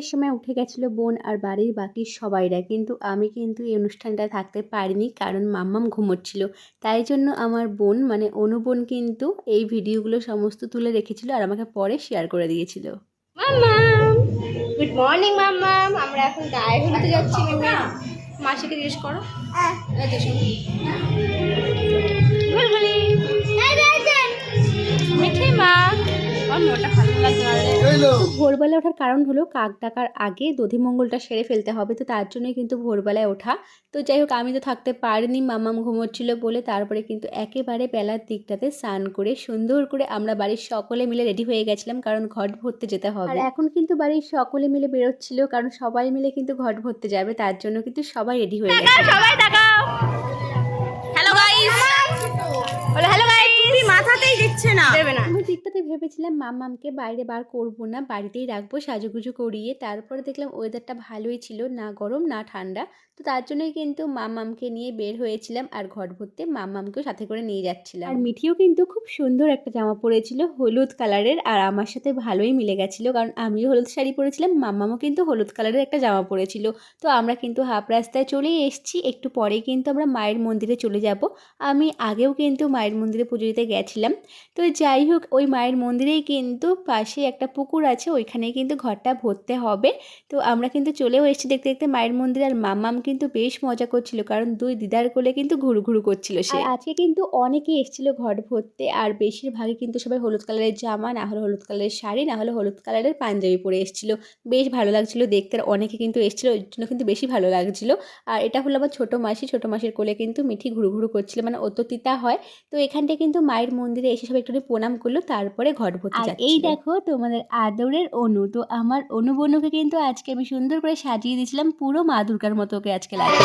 চারটের সময় উঠে গেছিল বোন আর বাড়ির বাকি সবাইরা। কিন্তু আমি কিন্তু এই অনুষ্ঠানটা থাকতে পারিনি কারণ মাম্মাম ঘুমোচ্ছিল। তাই জন্য আমার বোন মানে অনু বোন কিন্তু এই ভিডিওগুলো সমস্ত তুলে রেখেছিল আর আমাকে পরে শেয়ার করে দিয়েছিল। মাম্মাম! গুড মর্নিং মাম্মাম! আমরা এখন গায়ে হলুদে যাচ্ছি মাসিকে জিজ্ঞেস করো। ভোরবেলা ওঠার কারণ হলো কাক ডাকার আগে দধিমঙ্গলটা সেরে ফেলতে হবে তো তার জন্যই কিন্তু ভোরবেলায় ওঠা। তো যাই হোক আমি তো থাকতে পারিনি মামাম ঘুমোচ্ছিল বলে তারপরে কিন্তু একেবারে বেলার দিকটাতে স্নান করে সুন্দর করে আমরা বাড়ির সকলে মিলে রেডি হয়ে গেছিলাম কারণ ঘট ভরতে যেতে হবে। আর এখন কিন্তু বাড়ির সকলে মিলে বেরোচ্ছিল কারণ সবাই মিলে কিন্তু ঘট ভরতে যাবে তার জন্য কিন্তু সবাই রেডি হয়ে গেছে। সবাই হ্যালো গাইস হ্যালো গাইস তুমি মাথাতেই দিচ্ছে দেবে দিকটাতে ভেবেছিলাম মামামকে বাইরে বার করব না, বাড়িতেই রাখব, সাজুগুজু করিয়ে, তারপরে দেখলাম ওয়েদারটা ভালোই ছিল, না গরম, না ঠান্ডা। তো তার জন্যই কিন্তু মামামকে নিয়ে বের হয়েছিলাম আর ঘর ভরতে মামামকেও সাথে করে নিয়ে যাচ্ছিলাম। আর মিঠিও কিন্তু খুব সুন্দর একটা জামা পরেছিল, হলুদ কালারের, আর আমার সাথে ভালোই মিলে গেছিল, কারণ আমিও হলুদ শাড়ি পরেছিলাম মামামও কিন্তু হলুদ কালারের একটা জামা পরেছিল। তো আমরা কিন্তু হাফ রাস্তায় চলেই এসেছি, একটু পরে কিন্তু আমরা মায়ের মন্দিরে চলে যাব। আমি আগেও কিন্তু মায়ের মন্দিরে পুজো দিতে গেছিলাম। তো যাই হোক ওই মায়ের মন্দিরেই কিন্তু পাশে একটা পুকুর আছে ওইখানে কিন্তু ঘরটা ভরতে হবে। তো আমরা কিন্তু চলেও এসেছি দেখতে দেখতে মায়ের মন্দির আর মামাম কিন্তু বেশ মজা করছিল, কারণ দুই দিদার কোলে কিন্তু ঘুরু ঘুরু করছিল সে। আজকে কিন্তু অনেকেই এসেছিল ঘর ভরতে, আর বেশিরভাগই কিন্তু সবাই হলুদ কালারের জামা, না হলে হলুদ কালারের শাড়ি, না হলে হলুদ কালারের পাঞ্জাবি পরে এসেছিল। বেশ ভালো লাগছিল দেখতে, আর অনেকে কিন্তু এসেছিল, ওই জন্য কিন্তু বেশি ভালো লাগছিল। আর এটা হলো আমার ছোটো মাসি, ছোটো মাসির কোলে কিন্তু মিঠি ঘুরু ঘুরু করছিল মানে অত তিতা হয়। তো এখানটায় কিন্তু মায়ের মন্দিরে এসে সব একটু প্রণাম করল তারপরে ঘট ভর্তি আর এই দেখো তোমাদের আদরের অনু। তো আমার অনু বনুকে কিন্তু আজকে আমি সুন্দর করে সাজিয়ে দিয়েছিলাম পুরো মা দুর্গার মতো ওকে আজকে লাগছে।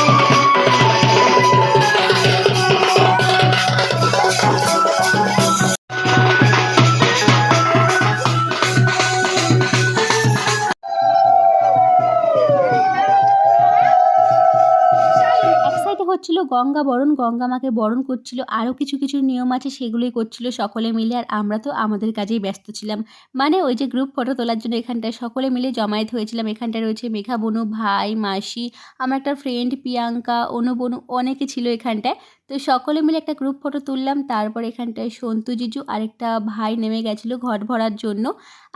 হচ্ছিল গঙ্গা বরণ, গঙ্গা মাকে বরণ করছিল, আরও কিছু কিছু নিয়ম আছে সেগুলোই করছিল সকলে মিলে আর আমরা তো আমাদের কাজেই ব্যস্ত ছিলাম। মানে ওই যে গ্রুপ ফটো তোলার জন্য এখানটায় সকলে মিলে জমায়েত হয়েছিলাম। এখানটায় রয়েছে মেঘা বনু, ভাই, মাসি, আমার একটা ফ্রেন্ড প্রিয়াঙ্কা, অনু বনু, অনেকে ছিল এখানটায়। তো সকলে মিলে একটা গ্রুপ ফটো তুললাম। তারপর এখানটায় সন্তু জিজু আরেকটা ভাই নেমে গেছিল ঘট ভরার জন্য।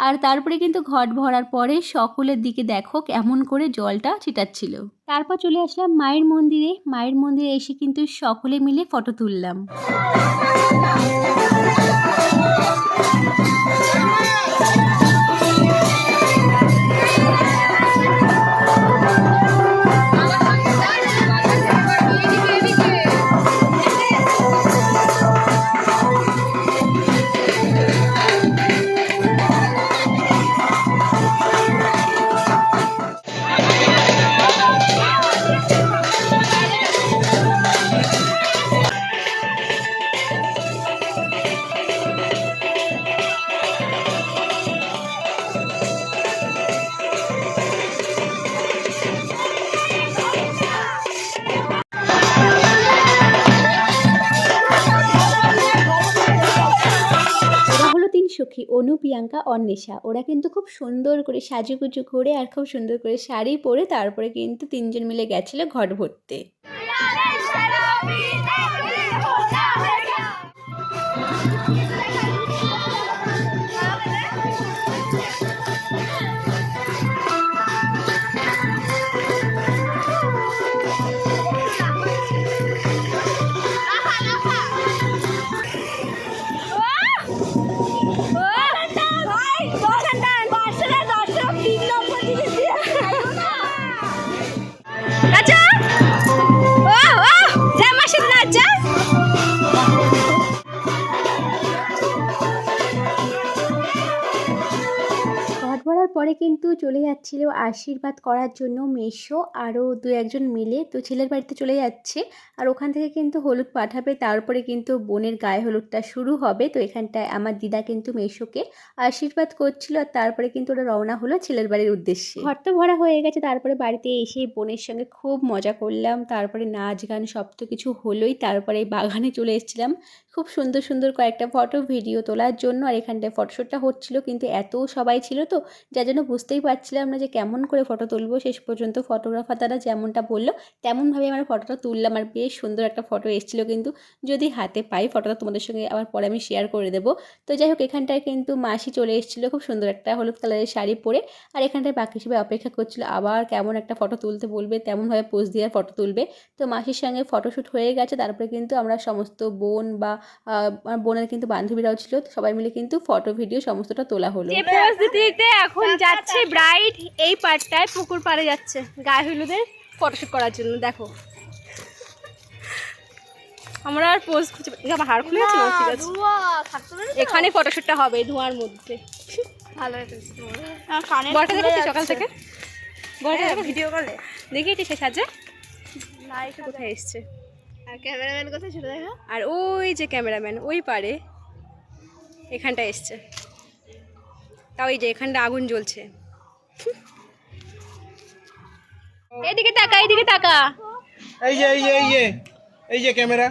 আর তারপরে কিন্তু ঘট ভরার পরে সকলের দিকে দেখো কেমন করে জলটা ছিটাচ্ছিল। তারপর চলে আসলাম মায়ের মন্দিরে। মায়ের মন্দিরে এসে কিন্তু সকলে মিলে ফটো তুললাম। অনু, প্রিয়াঙ্কা, অন্বেষা। ওরা কিন্তু খুব সুন্দর করে সাজুগুজু করে আর খুব সুন্দর করে শাড়ি পরে তারপরে কিন্তু তিনজন মিলে গেছিল ঘট ভরতে। আচ্ছা what পরে কিন্তু চলে যাচ্ছিল আশীর্বাদ করার জন্য মেশো আরও দু একজন মিলে। তো ছেলের বাড়িতে চলে যাচ্ছে আর ওখান থেকে কিন্তু হলুদ পাঠাবে, তারপরে কিন্তু বোনের গায়ে হলুদটা শুরু হবে। তো এখানটায় আমার দিদা কিন্তু মেশোকে আশীর্বাদ করছিল আর তারপরে কিন্তু ওরা রওনা হলো ছেলের বাড়ির উদ্দেশ্যে। ঘর তো ভরা হয়ে গেছে, তারপরে বাড়িতে এসে বোনের সঙ্গে খুব মজা করলাম। তারপরে নাচ গান সব তো কিছু হলোই, তারপরে বাগানে চলে এসেছিলাম। খুব সুন্দর সুন্দর কয়েকটা ফটো, ভিডিও তোলার জন্য আর এখানটায় ফটোশ্যুটটা হচ্ছিল, কিন্তু এত সবাই ছিল তো জন্য জন্য বুঝতেই পারছিলাম না যে কেমন করে ফটো তুলবো। শেষ পর্যন্ত ফটোগ্রাফার দ্বারা যেমনটা বলল, তেমনভাবে আমার ফটোটা তুললাম আর বেশ সুন্দর একটা ফটো এসেছিল কিন্তু যদি হাতে পাই ফটোটা তোমাদের সঙ্গে আবার পরে আমি শেয়ার করে দেবো। তো যাই হোক, এখানটায় কিন্তু মাসি চলে এসেছিল খুব সুন্দর একটা হলুদ কালারের শাড়ি পরে আর এখানটায় বাকি হিসেবে অপেক্ষা করছিল আবার কেমন একটা ফটো তুলতে বলবে, তেমনভাবে পোজ দিয়ে ফটো তুলবে। তো মাসির সঙ্গে ফটোশ্যুট হয়ে গেছে, তারপরে কিন্তু আমরা সমস্ত বোন বা বোনের কিন্তু বান্ধবীরাও ছিল, সবাই মিলে কিন্তু ফটো ভিডিও সমস্তটা তোলা হলো। দিতে দিতে এখন যাচ্ছে ব্রাইড এই পাড়টায় পুকুর পাড়ে যাচ্ছে। গায়ে হলুদের ফটোশুট করার জন্য দেখো। আমরা আর পোজ খুঁজে পাই- আমার হাড় খুলে গেছে না? ঠিক আছে। এখানে ফটোশুটটা হবে ধোঁয়ার মধ্যে। দেখেছি সকাল থেকে? দেখো ভিডিও কলে দেখিয়েছি সে সাজে কোথায় এসছে? ক্যামেরাম্যান কোথায় ছিল দেখা। আর ওই যে ক্যামেরাম্যান ওই পারে এখানটা এসছে। তাও এই যে এখানটা আগুন জ্বলছে। এদিকে তাকা এদিকে তাকা। এই যে এই যে এই যে এই যে ক্যামেরা।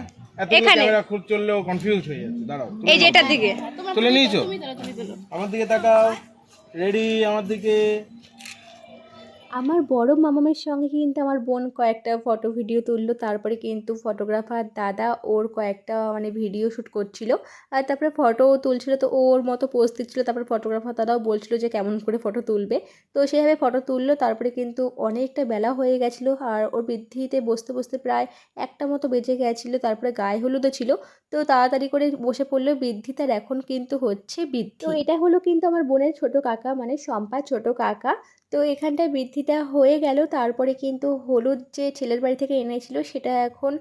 এখানে। ক্যামেরা খুব চললেও কনফিউজ হয়ে যাচ্ছে। দাঁড়াও এই যে। এটার দিকে। তুলে নিয়েছো? আমার দিকে তাকাও। রেডি আমার দিকে? আমার বড় মামামের সঙ্গে কিন্তু আমার বোন কয়েকটা ফটো ভিডিও তুললো, তারপরে কিন্তু ফটোগ্রাফার দাদা ওর কয়েকটা মানে ভিডিও শ্যুট করছিল। আর তারপরে ফটোও তুলছিল, তো ওর মতো পোস্ট দিচ্ছিল, তারপরে ফটোগ্রাফার দাদাও বলছিল যে কেমন করে ফটো তুলবে। তো সেভাবে ফটো তুললো, তারপরে কিন্তু অনেকটা বেলা হয়ে গেছিল আর ওর বৃদ্ধিতে বসতে বসতে প্রায় একটা মতো বেজে গেছিল, তারপরে গায়ে হলুদও ছিল। তো তাড়াতাড়ি করে বসে পড়ল, বৃদ্ধি তার এখন কিন্তু হচ্ছে বৃদ্ধি। তো এটা হলো কিন্তু আমার বোনের ছোট কাকা মানে শম্পা ছোট কাকা। তো এখানটায় বৃদ্ধিটা হয়ে গেল। তারপরে কিন্তু হলুদ যে ছেলের বাড়ি থেকে এনেছিল সেটা এখন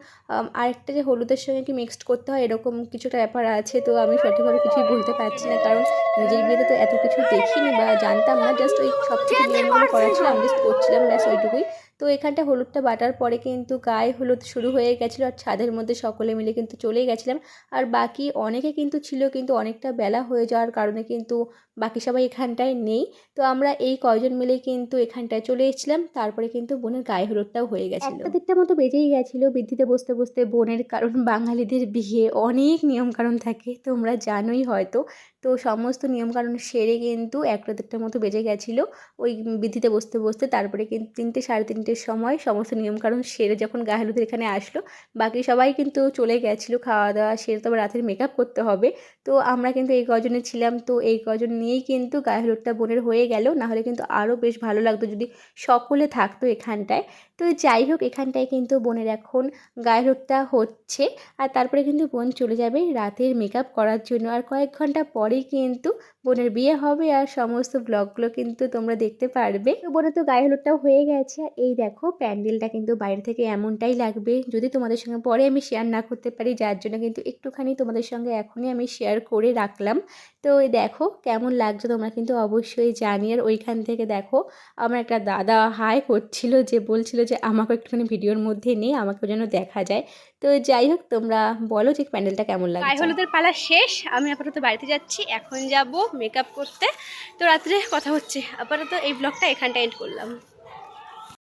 আরেকটা যে হলুদের সঙ্গে কি মিক্সড করতে হয় এরকম কিছুটা ব্যাপার আছে। তো আমি সঠিকভাবে কিছুই বলতে পারছি না কারণ নিজের বিয়েতে তো এত কিছু দেখিনি বা জানতাম না। জাস্ট ওই সব কিছু নিয়মগুলো করা ছিল আমি জাস্ট করছিলাম ব্যাস ওইটুকুই। তো এখানটা হলুদটা বাটার পরে কিন্তু গায়ে হলুদ শুরু হয়ে গেছিল আর ছাদের মধ্যে সকলে মিলে কিন্তু চলেই গেছিলাম। আর বাকি অনেকে কিন্তু ছিল কিন্তু অনেকটা বেলা হয়ে যাওয়ার কারণে কিন্তু বাকি সবাই এখানটায় নেই। তো আমরা এই কয়জন মিলে কিন্তু এখানটায় চলে এসেছিলাম। তারপরে কিন্তু বোনের গায়ে হলুদটাও হয়ে গেছিল। একটা মতো বেজেই গেছিল। বৃদ্ধিতে বসতে বসতে বোনের কারণ বাঙালিদের বিয়ে অনেক নিয়মকানুন থাকে। তোমরা জানোই হয়তো তো সমস্ত নিয়মকানুন সেরে কিন্তু একটা দেড়টার মতো বেজে গেছিল। ওই বৃদ্ধিতে বসতে বসতে তারপরে কিন্তু তিনটে সাড়ে তিনটের সময় সমস্ত নিয়মকানুন সেরে যখন গায়ে হলুদের এখানে আসলো, বাকি সবাই কিন্তু চলে গেছিল খাওয়া দাওয়া সেরে তো রাতের মেকআপ করতে হবে। তো আমরা কিন্তু এই কজনে ছিলাম, তো এই কজন নিয়েই কিন্তু গায়ে হলুদটা বোনের হয়ে গেল। নাহলে কিন্তু আরও বেশ ভালো লাগতো যদি সকলে থাকতো এখানটায়। তো যাই হোক, এখানটায় কিন্তু বোনের এখন গায়ে হলুদটা হচ্ছে আর তারপরে কিন্তু বোন চলে যাবে রাতের মেকআপ করার জন্য। আর কয়েক ঘণ্টা পরেই কিন্তু বোনের বিয়ে হবে আর সমস্ত ব্লগগুলো কিন্তু তোমরা দেখতে পারবে। বোনের তো গায়ে হলুদটাও হয়ে গেছে। আর এই দেখো, প্যান্ডেলটা কিন্তু বাইরে থেকে এমনটাই লাগবে। যদি তোমাদের সঙ্গে পরে আমি শেয়ার না করতে পারি, যার জন্য কিন্তু একটুখানি তোমাদের সঙ্গে এখনই আমি শেয়ার করে রাখলাম। তো এই দেখো কেমন লাগছে তোমরা কিন্তু অবশ্যই জানি আর ওইখান থেকে দেখো আমার একটা দাদা হাই করছিল যে বলছিল যে আমাকে একটুখানি ভিডিওর মধ্যে নেই আমাকে যেন দেখা যায়। তো যাই হোক তোমরা বলো যে প্যান্ডেলটা কেমন গায়ে লাগছে হলুদের পালা শেষ, আমি আপাতত বাড়িতে যাচ্ছি, এখন যাব মেকআপ করতে। তো রাত্রে কথা হচ্ছে, আপাতত এই ব্লগটা এখানটা এন্ড করলাম।